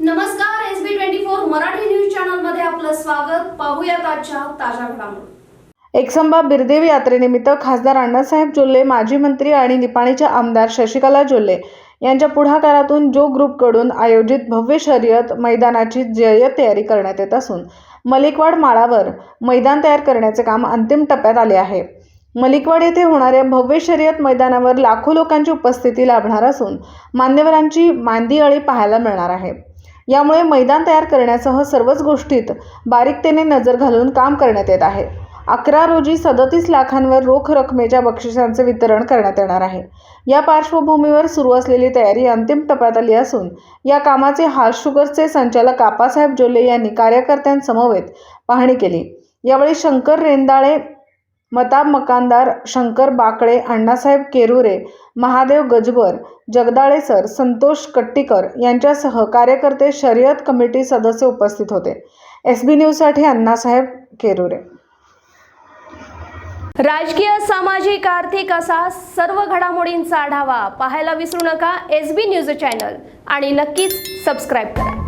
नमस्कार S B twenty four Marathi news चॅनलमध्ये आपलं स्वागत. पाहूया आजच्या ताज्या घडामोडी. एकसंबा बिरदेव यात्रेनिमित्त खासदार अण्णासाहेब जोल्ले माजी मंत्री आणि निपाणीच्या आमदार शशिकला जोल्ले यांच्या पुढाकारातून जो ग्रुपकडून आयोजित भव्य शर्यत मैदानाची जयत तयारी करण्यात येत असून मलिकवाड माळावर मैदान तयार करण्याचे काम अंतिम टप्प्यात आले आहे. मलिकवाड येथे होणाऱ्या भव्य शर्यत मैदानावर लाखो लोकांची उपस्थिती लाभणार असून मान्यवरांची मांदियाळी पाहायला मिळणार आहे. यामुळे मैदान तयार करण्यासह सर्वच गोष्टीत बारीकतेने नजर घालून काम करण्यात येत आहे. अकरा रोजी सदतीस लाखांवर रोख रकमेच्या बक्षिसांचे वितरण करण्यात येणार आहे. या पार्श्वभूमीवर सुरू असलेली तयारी अंतिम टप्प्यात आली असून या कामाचे हार्श शुगरचे संचालक आप्पासाहेब जोले यांनी कार्यकर्त्यांसमवेत पाहणी केली. यावेळी शंकर रेंदाळे मताब मकानदार शंकर बाकळे अण्णासाहेब केरुरे महादेव गजबर जगदाळे सर संतोष कट्टीकर यांच्यासह कार्यकर्ते शर्यत कमिटी सदस्य उपस्थित होते. एस बी न्यूजसाठी अण्णासाहेब केरुरे. राजकीय सामाजिक आर्थिक असा सर्व घडामोडींचा आढावा पाहायला विसरू नका. एस बी न्यूज चॅनल आणि नक्कीच सबस्क्राईब करा.